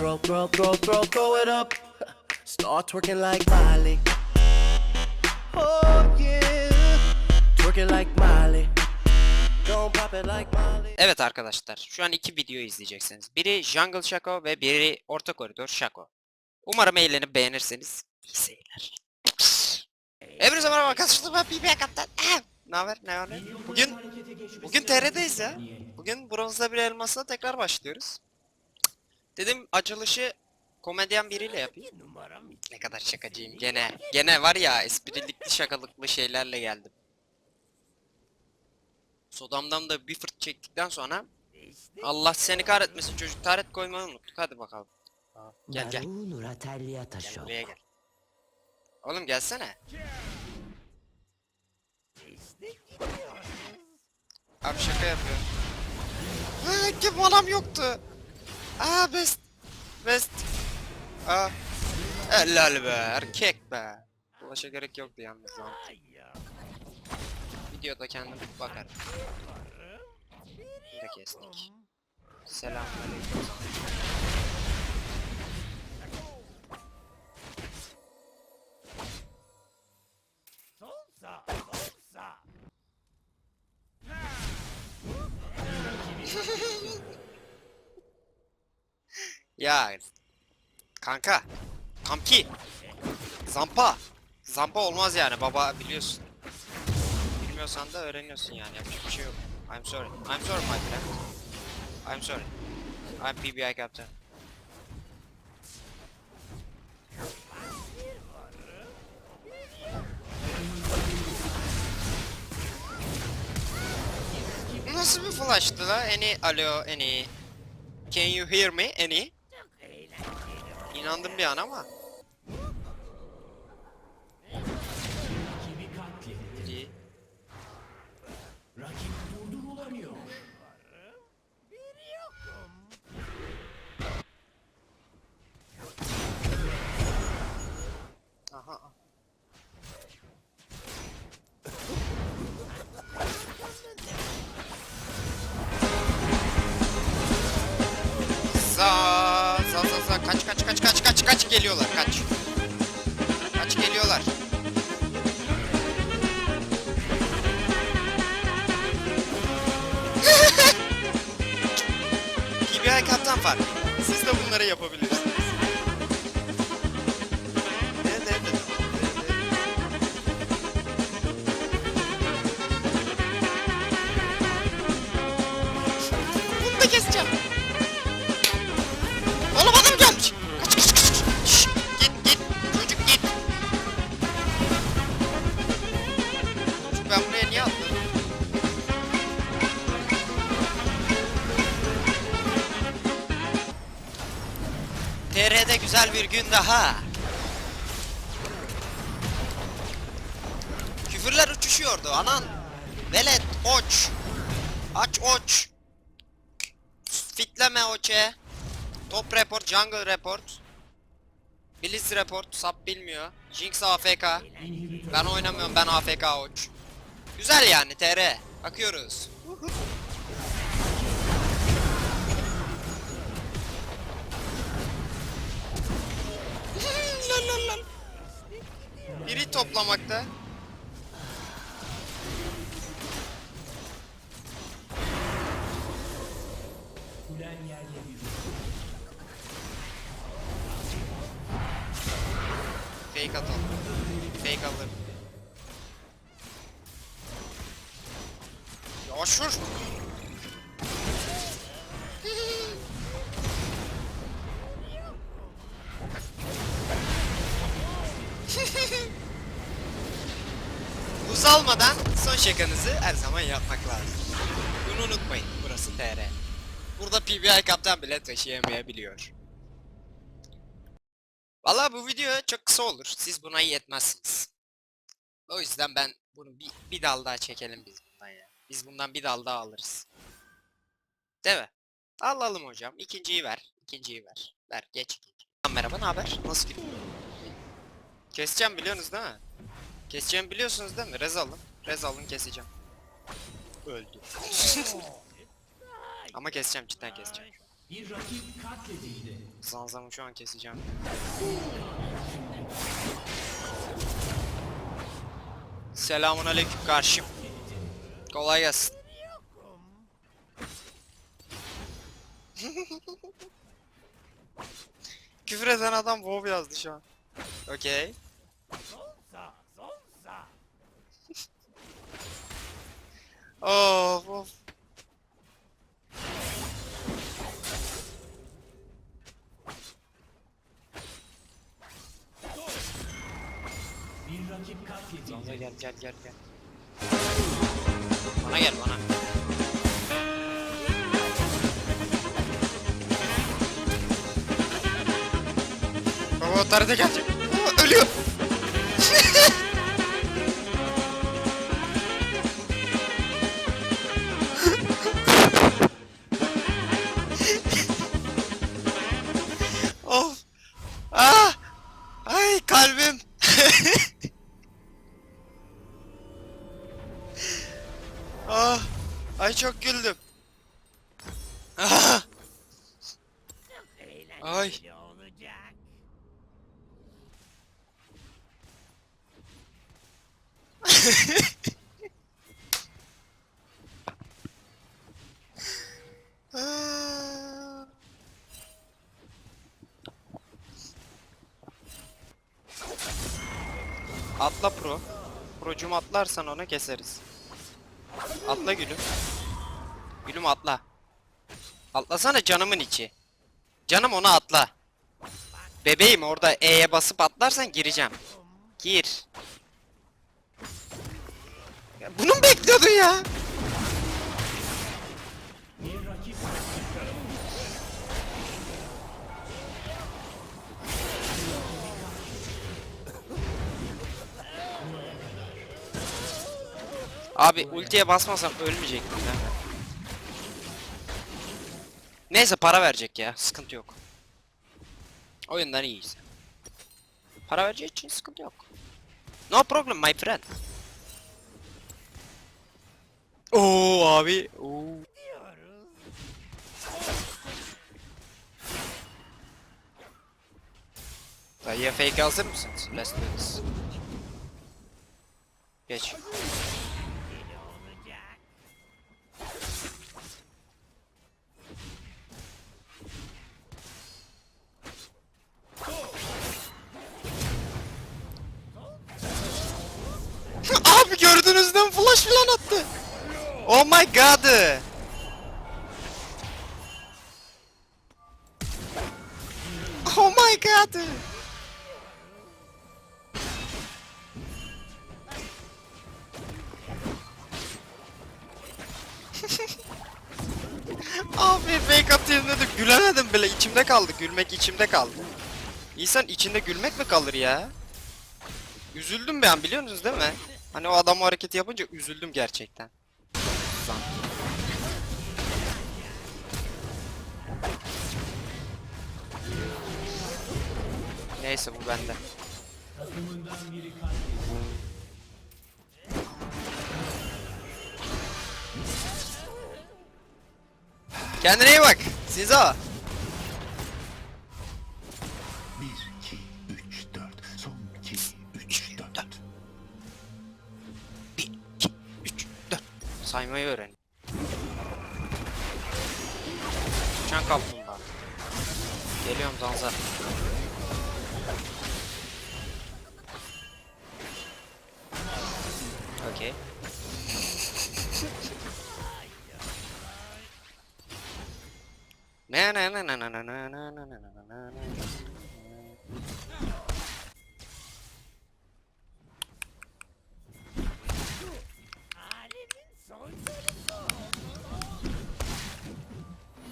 Throw, throw, throw, throw, throw it up. Start twerking like Miley. Oh yeah. Twerking like Miley. Don't pop it like Miley. Evet arkadaşlar, şu an iki video izleyeceksiniz. Biri Jungle Shaco ve biri Orta Koridor Shaco. Umarım eğlenip beğenirseniz. İyi seyirler. Hepinize merhaba arkadaşlar, ben BB Kaptan. Ah! Ne haber, ne ne? Bugün, bugün TR'deyiz ya. Bugün bronzda bir elmasla tekrar başlıyoruz. Dedim açılışı komedyen biriyle yapayım. Ne kadar şakacıyım gene. Gene var ya esprilikli şakalıklı şeylerle geldim. Sodam'dan da bir fırt çektikten sonra Allah seni kahretmesin çocuk taret koymayı unuttuk hadi bakalım. Gel gel. Gel buraya gel. Oğlum gelsene. Abi şaka yapıyor. Ha, kim manam yoktu. Aa best. Best. Aa. Helal be erkek be. Ulaşa gerek yoktu yalnız lan. Videoda kendim bakarım. Bir de kestik. Selamünaleyküm. Ya kanka, kamki, zampa, zampa olmaz yani baba biliyorsun. Bilmiyorsan da öğreniyorsun yani yapacak bir şey yok. I'm sorry, I'm sorry my friend. I'm sorry. I'm PBI captain. Nasıl bir flash'tı la? Eni, alo, Eni. Can you hear me, Eni? İnandım bir an ama. Geliyorlar kaç. Kaç geliyorlar. PBI kaptan fark. Siz de bunları yapabilirsiniz. Ne ne bir gün daha. Küfürler uçuşuyordu anan. Velet oç. Aç oç. Fitleme oçe. Top report, jungle report. Blitz report, sap bilmiyor. Jinx AFK. Ben oynamıyorum, ben AFK oç. Güzel yani TR. Akıyoruz. Lol, lol, lol. Biri toplamakta. Fake atalım. Fake alırım. Ya şur. Şakanızı her zaman yapmak lazım. Bunu unutmayın. Burası TR. Burada PBI kaptan bile taşıyamayabiliyor. Valla bu video çok kısa olur. Siz buna yetmezsiniz. O yüzden ben bunu bir, bir dal daha çekelim biz bundan ya. Biz bundan bir dal daha alırız. Değil mi? Alalım hocam. İkinciyi ver. İkinciyi ver. Ver geç ikinci. Merhaba ne haber? Nasıl gidiyor? Keseceğim biliyorsunuz değil mi? Keseceğim biliyorsunuz değil mi? Rez alın. Rez alın keseceğim. Öldü. Ama keseceğim cidden keseceğim. Zanzamı şu an keseceğim. Selamun aleyküm karşım. Kolay gelsin. Küfür eden adam WoW yazdı şu an. Okey. Of of. Zanza gel gel gel gel. Bana gel bana. Baba tarihte gelecek. Ölüyor. Ah. Ay çok güldüm. Ah. Ay. Atla pro. Procum atlarsan onu keseriz. Atla gülüm. Gülüm atla. Atlasana canımın içi. Canım onu atla. Bebeğim orada E'ye basıp atlarsan gireceğim. Gir. Ya bunu mu bekliyordun ya? Abi ultiye basmasam ölmeyecektim ben. Neyse para verecek ya. Sıkıntı yok. Oyundan iyiyiz. Para vereceği için sıkıntı yok. No problem my friend. Oo abi. Oo. Dayıya fake hazır mısınız? Let's do this. Geç. Abi fake atayım dedim gülemedim bile içimde kaldı gülmek içimde kaldı. İnsan içinde gülmek mi kalır ya? Üzüldüm ben biliyorsunuz değil mi? Hani o adam o hareketi yapınca üzüldüm gerçekten. Neyse bu bende. Kendine iyi bak. Siza. 1, 2, 3, 4. Son 2, 3, 4. 1, 2, 3, 4. Saymayı öğren. Uçan kaplumbağa. Geliyorum Zanza. Okey.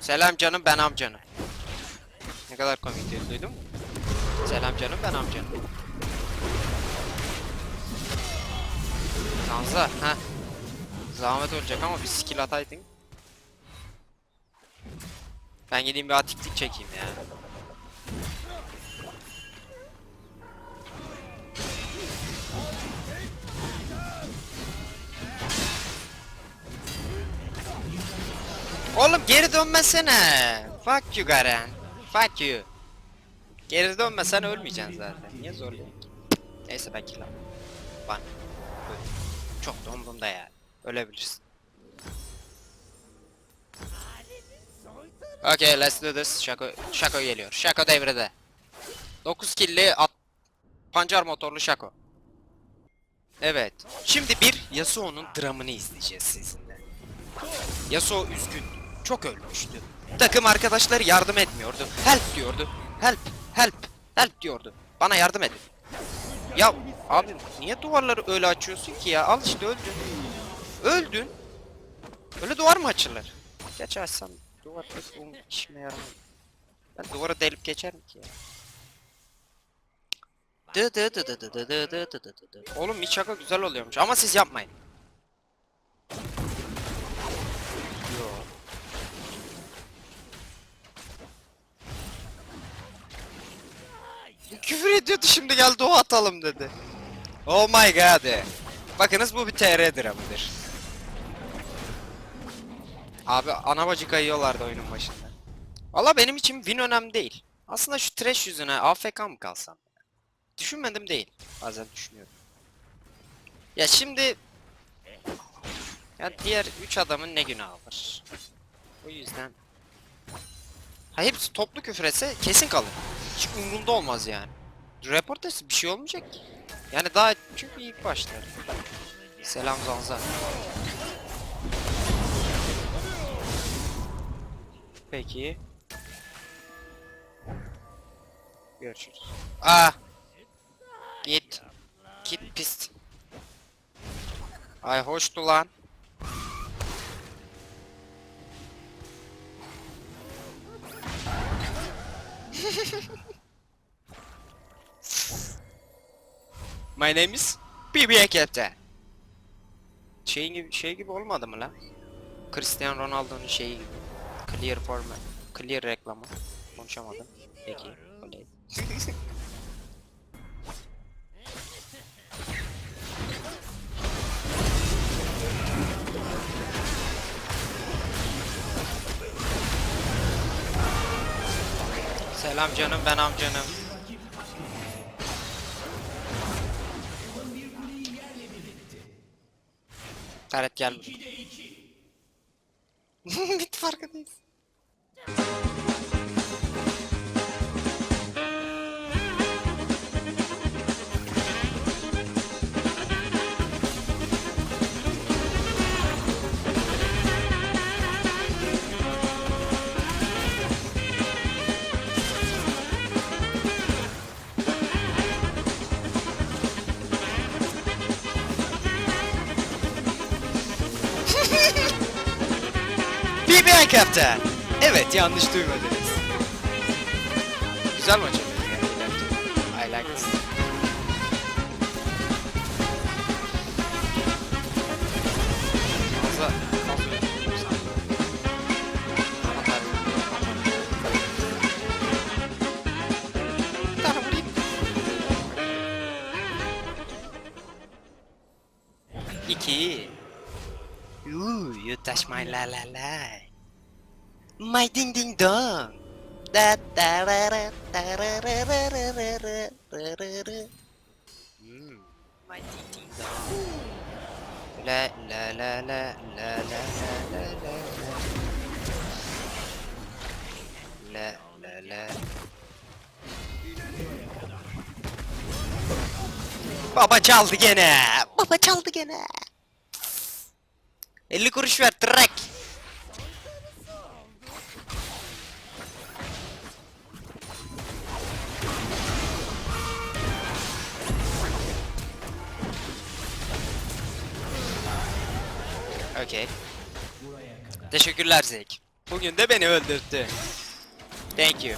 Selam canım ben amcanım. Ne kadar komik diyor duydun? Selam canım ben amcanım. Zanza ha. Zahmet olacak ama bir skill ataydın. Ben gideyim bir atiklik çekeyim ya. Oğlum geri dönmesene. Fuck you Garen. Fuck you. Geri dönmesen ölmeyeceksin zaten. Niye zorluyorsun ki? Neyse ben kill. Bana. Çok da umurumda ya. Ölebilirsin. Okay, let's do this. Şako, Şako geliyor. Şako devrede. 9 killi at pancar motorlu Şako. Evet. Şimdi bir Yasuo'nun dramını izleyeceğiz sizinle. Yasuo üzgün. Çok ölmüştü. Takım arkadaşları yardım etmiyordu. Help diyordu. Help, help, help diyordu. Bana yardım edin. Ya abi niye duvarları öyle açıyorsun ki ya? Al işte öldün. Öldün. Öyle duvar mı açılır? Geç açsam duvar pek um, işime yaramaz. Ben duvara delip geçerim ki ya. Dı dı dı dı dı dı dı dı dı dı dı. Oğlum Michaka güzel oluyormuş ama siz yapmayın. Yo. Küfür ediyordu şimdi geldi o atalım dedi. Oh my god. Bakınız bu bir TR dramıdır. Abi ana bacı kayıyorlardı oyunun başında. Valla benim için win önemli değil. Aslında şu trash yüzüne AFK mı kalsam? Düşünmedim değil. Bazen düşünüyorum. Ya şimdi... Ya diğer 3 adamın ne günahı var? O yüzden... Ha hepsi toplu küfür etse kesin kalır. Hiç umurunda olmaz yani. Report etse bir şey olmayacak ki. Yani daha çünkü ilk başlar. Selam Zanza. Peki. Görüşürüz. Aa. Git. Git pis. Ay hoştu lan. My name is BB Captain. Şey gibi şey gibi olmadı mı lan? Cristiano Ronaldo'nun şeyi gibi. Clear format. Clear reklamı. Konuşamadım. Peki. Oley. Selam canım ben amcanım. Taret gel. farkındayız. Captain. Evet yanlış duymadınız. Güzel maç. I like this. Fazla. İki. Ooh, you touch my la la la. My ding ding dong. Da da ra ra da ra ra ra ra ra ra ra ra ra. Hmm, my ding ding dong. La la la la la la la la la la. La. Baba çaldı gene. Baba çaldı gene. 50 kuruş ver tırrak. Okey. Teşekkürler Zek. Bugün de beni öldürttü. Thank you.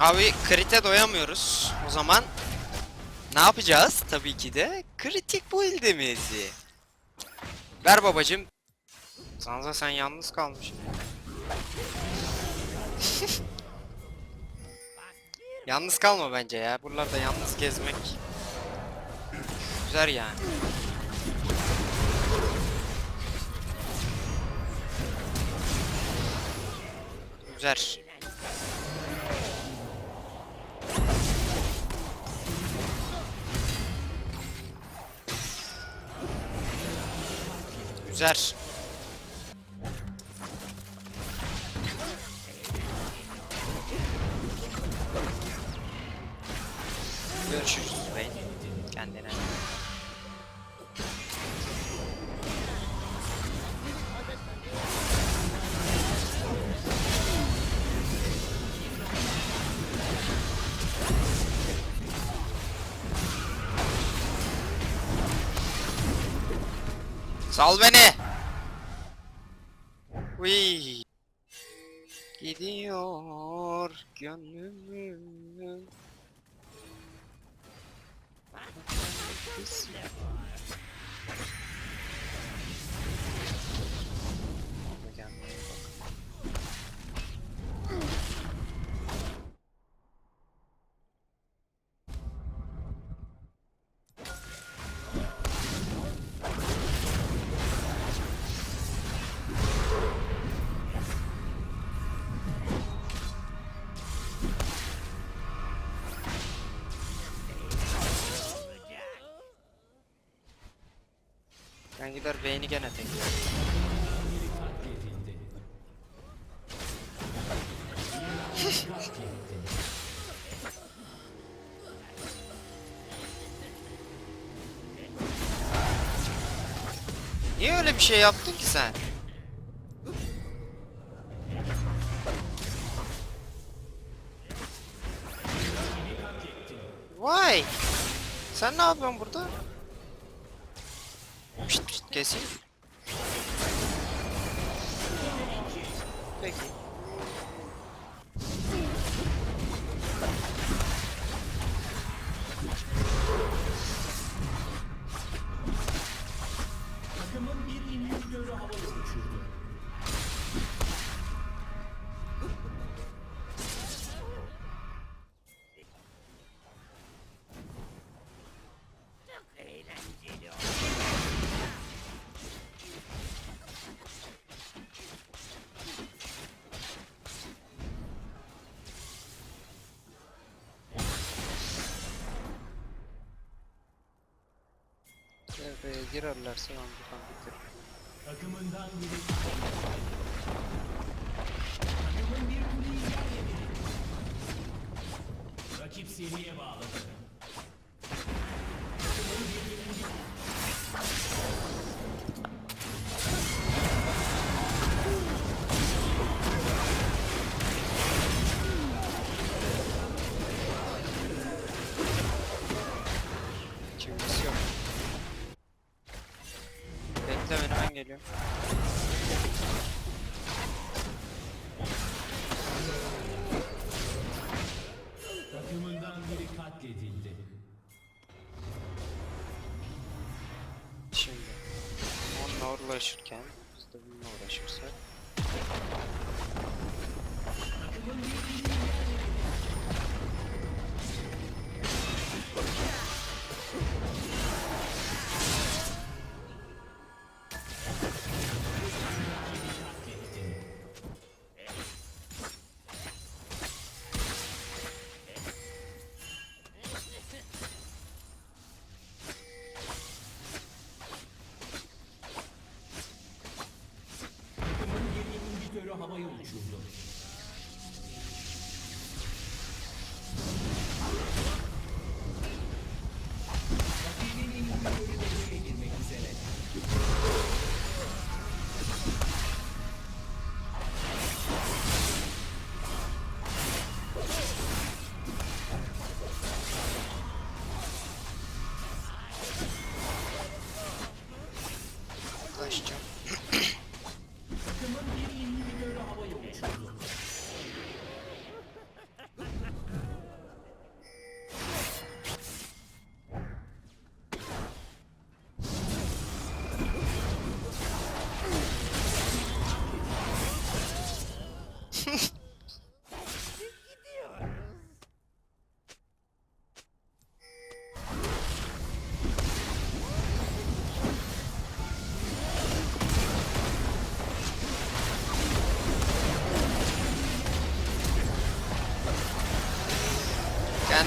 Abi krite doyamıyoruz. O zaman ne yapacağız? Tabii ki de kritik build'imizi. Ver babacım. Sanza sen yalnız kalmışsın. yalnız kalma bence ya. Buralarda yalnız gezmek güzel yani. Güzel. Güzel. Sal beni. Uy. Gidiyor gönlümün. Ben gider beyni gene tekrar. Niye öyle bir şey yaptın ki sen? Vay! Sen ne yapıyorsun burada? Pişt pişt keseyim. Peki. Devreye girerlerse ben buradan bitiririm. Takımından biri Takımın bir kuleyi yer yedi. Rakip seriye bağladı. Onunla uğraşırken biz de bununla uğraşırsak.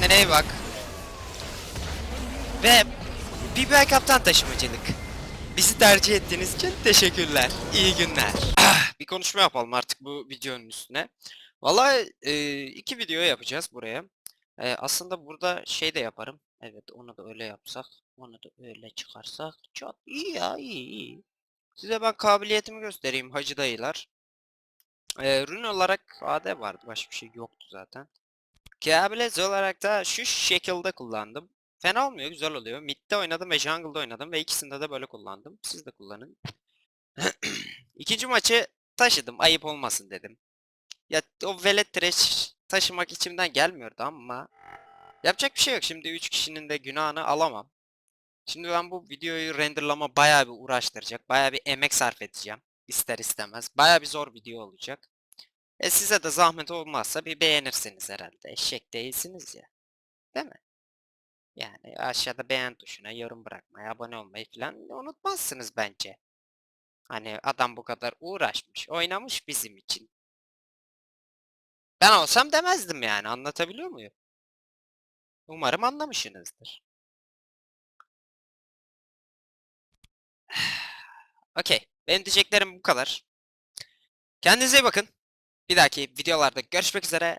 Kendine iyi bak. Ve BBI Kaptan Taşımacılık. Bizi tercih ettiğiniz için teşekkürler. İyi günler. Bir konuşma yapalım artık bu videonun üstüne. Vallahi e, iki video yapacağız buraya. E, aslında burada şey de yaparım. Evet onu da öyle yapsak. Onu da öyle çıkarsak. Çok iyi ya iyi iyi. Size ben kabiliyetimi göstereyim hacı dayılar. E, rune olarak AD vardı. Başka bir şey yoktu zaten. Kabiliyet olarak da şu şekilde kullandım. Fena olmuyor, güzel oluyor. Mid'de oynadım ve jungle'da oynadım ve ikisinde de böyle kullandım. Siz de kullanın. İkinci maçı taşıdım, ayıp olmasın dedim. Ya o velet trash taşımak içimden gelmiyordu ama yapacak bir şey yok. Şimdi 3 kişinin de günahını alamam. Şimdi ben bu videoyu renderlama bayağı bir uğraştıracak. Bayağı bir emek sarf edeceğim. İster istemez. Bayağı bir zor video olacak. E size de zahmet olmazsa bir beğenirsiniz herhalde. Eşek değilsiniz ya. Değil mi? Yani aşağıda beğen tuşuna yorum bırakmayı, abone olmayı falan unutmazsınız bence. Hani adam bu kadar uğraşmış, oynamış bizim için. Ben olsam demezdim yani anlatabiliyor muyum? Umarım anlamışsınızdır. Okey. Benim diyeceklerim bu kadar. Kendinize iyi bakın. Bir dahaki videolarda görüşmek üzere.